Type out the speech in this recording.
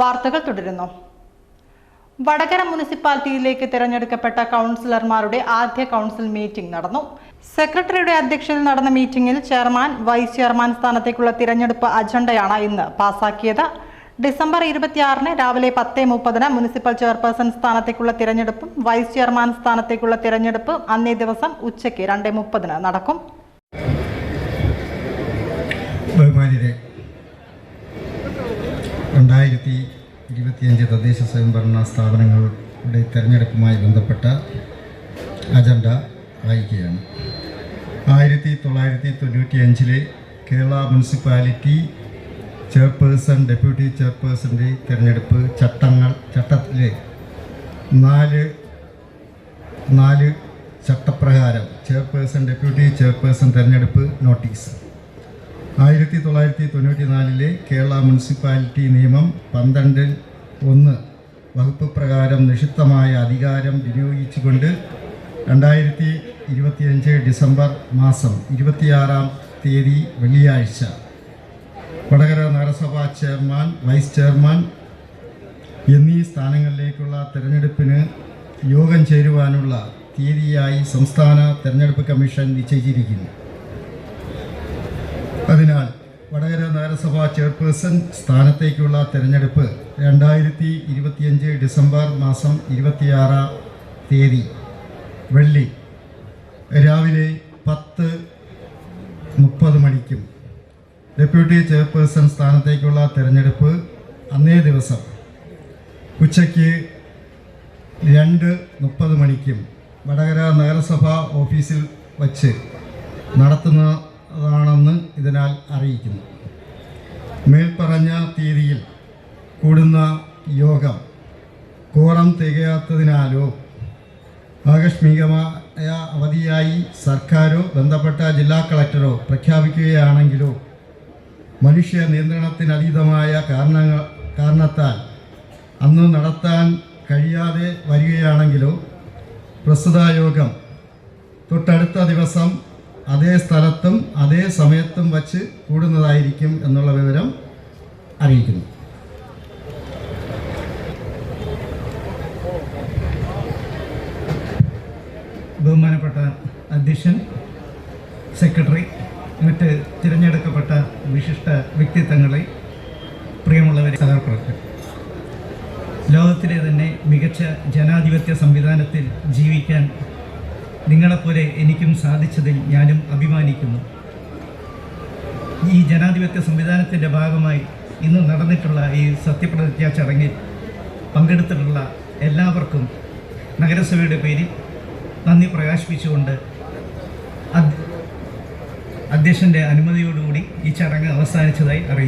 വാർത്തകൾ തുടരുന്നു. വടകര മുനിസിപ്പാലിറ്റിയിലേക്ക് തിരഞ്ഞെടുക്കപ്പെട്ട കൗൺസിലർമാരുടെ ആദ്യ കൗൺസിൽ മീറ്റിംഗ് നടന്നു. സെക്രട്ടറിയുടെ അധ്യക്ഷതയിൽ നടന്ന മീറ്റിംഗിൽ ചെയർമാൻ വൈസ് ചെയർമാൻ സ്ഥാനത്തേക്കുള്ള തിരഞ്ഞെടുപ്പ് അജണ്ടയാണ് ഇന്ന് പാസാക്കിയത്. ഡിസംബർ ഇരുപത്തിയാറിന് രാവിലെ പത്ത് മുപ്പതിന് മുനിസിപ്പൽ ചെയർപേഴ്സൺ സ്ഥാനത്തേക്കുള്ള തിരഞ്ഞെടുപ്പും വൈസ് ചെയർമാൻ സ്ഥാനത്തേക്കുള്ള തിരഞ്ഞെടുപ്പ് അന്നേ ദിവസം ഉച്ചയ്ക്ക് രണ്ട് മുപ്പതിന് നടക്കും. രണ്ടായിരത്തി ഇരുപത്തിയഞ്ച് തദ്ദേശ സ്വയംഭരണ സ്ഥാപനങ്ങളുടെ തെരഞ്ഞെടുപ്പുമായി ബന്ധപ്പെട്ട അജണ്ട വായിക്കുകയാണ് ആയിരത്തി തൊള്ളായിരത്തി തൊണ്ണൂറ്റി അഞ്ചിലെ കേരള മുനിസിപ്പാലിറ്റി ചെയർപേഴ്സൺ ഡെപ്യൂട്ടി ചെയർപേഴ്സന്റെ തിരഞ്ഞെടുപ്പ് ചട്ടങ്ങൾ ചട്ടത്തിലെ നാല് നാല് ചട്ടപ്രകാരം ചെയർപേഴ്സൺ ഡെപ്യൂട്ടി ചെയർപേഴ്സൺ തിരഞ്ഞെടുപ്പ് നോട്ടീസ്. ആയിരത്തി തൊള്ളായിരത്തി തൊണ്ണൂറ്റി നാലിലെ കേരള മുനിസിപ്പാലിറ്റി നിയമം പന്ത്രണ്ടിൽ ഒന്ന് വകുപ്പ് പ്രകാരം നിഷിദ്ധമായ അധികാരം വിനിയോഗിച്ചുകൊണ്ട് രണ്ടായിരത്തി ഇരുപത്തിയഞ്ച് ഡിസംബർ മാസം ഇരുപത്തിയാറാം തീയതി വെള്ളിയാഴ്ച. വടകര നഗരസഭാ ചെയർമാൻ വൈസ് ചെയർമാൻ എന്നീ സ്ഥാനങ്ങളിലേക്കുള്ള തിരഞ്ഞെടുപ്പിന് യോഗം ചേരുവാനുള്ള തീയതിയായി സംസ്ഥാന തെരഞ്ഞെടുപ്പ് കമ്മീഷൻ നിശ്ചയിച്ചിരിക്കുന്നു. അതിനാൽ വടകര നഗരസഭാ ചെയർപേഴ്സൺ സ്ഥാനത്തേക്കുള്ള തെരഞ്ഞെടുപ്പ് രണ്ടായിരത്തി ഇരുപത്തിയഞ്ച് ഡിസംബർ മാസം ഇരുപത്തിയാറാം തീയതി. വെള്ളി രാവിലെ പത്ത് മുപ്പത് മണിക്കും ഡെപ്യൂട്ടി ചെയർപേഴ്സൺ സ്ഥാനത്തേക്കുള്ള തെരഞ്ഞെടുപ്പ് അന്നേ ദിവസം ഉച്ചയ്ക്ക് രണ്ട് മുപ്പത് മണിക്കും വടകര നഗരസഭാ ഓഫീസിൽ വച്ച് നടത്തുന്നതാണെന്ന് ഇതിനാൽ അറിയിക്കുന്നു. മേൽപ്പറഞ്ഞ തീയതിയിൽ കൂടുന്ന യോഗം കോറം തികയാത്തതിനാലോ ആകസ്മികമായ അവധിയായി സർക്കാരോ ബന്ധപ്പെട്ട ജില്ലാ കളക്ടറോ പ്രഖ്യാപിക്കുകയാണെങ്കിലോ മനുഷ്യ നിയന്ത്രണത്തിനതീതമായ കാരണങ്ങൾ കാരണത്താൽ അന്ന് നടത്താൻ കഴിയാതെ വരികയാണെങ്കിലോ പ്രസ്തുത യോഗം തൊട്ടടുത്ത ദിവസം അതേ സ്ഥലത്തും അതേ സമയത്തും വച്ച് കൂടുന്നതായിരിക്കും എന്നുള്ള വിവരം അറിയിക്കുന്നു. ബഹുമാനപ്പെട്ട അധ്യക്ഷൻ സെക്രട്ടറി മറ്റ് തിരഞ്ഞെടുക്കപ്പെട്ട വിശിഷ്ട വ്യക്തിത്വങ്ങളെ പ്രിയമുള്ളവരെ സഹപ്രവർത്തകർ. ലോകത്തിലെ തന്നെ മികച്ച ജനാധിപത്യ സംവിധാനത്തിൽ ജീവിക്കാൻ നിങ്ങളെപ്പോലെ എനിക്കും സാധിച്ചതിൽ ഞാനും അഭിമാനിക്കുന്നു. ഈ ജനാധിപത്യ സംവിധാനത്തിന്റെ ഭാഗമായി ഇന്ന് നടന്നിട്ടുള്ള ഈ സത്യപ്രതിജ്ഞ ചടങ്ങിൽ പങ്കെടുത്തിട്ടുള്ള എല്ലാവർക്കും നഗരസഭയുടെ പേരിൽ നന്ദി പ്രകാശിപ്പിച്ചുകൊണ്ട് അധ്യ- അധ്യക്ഷന്റെ അനുമതിയോടുകൂടി ഈ ചടങ്ങ് അവസാനിച്ചതായി അറിയിക്കുന്നു.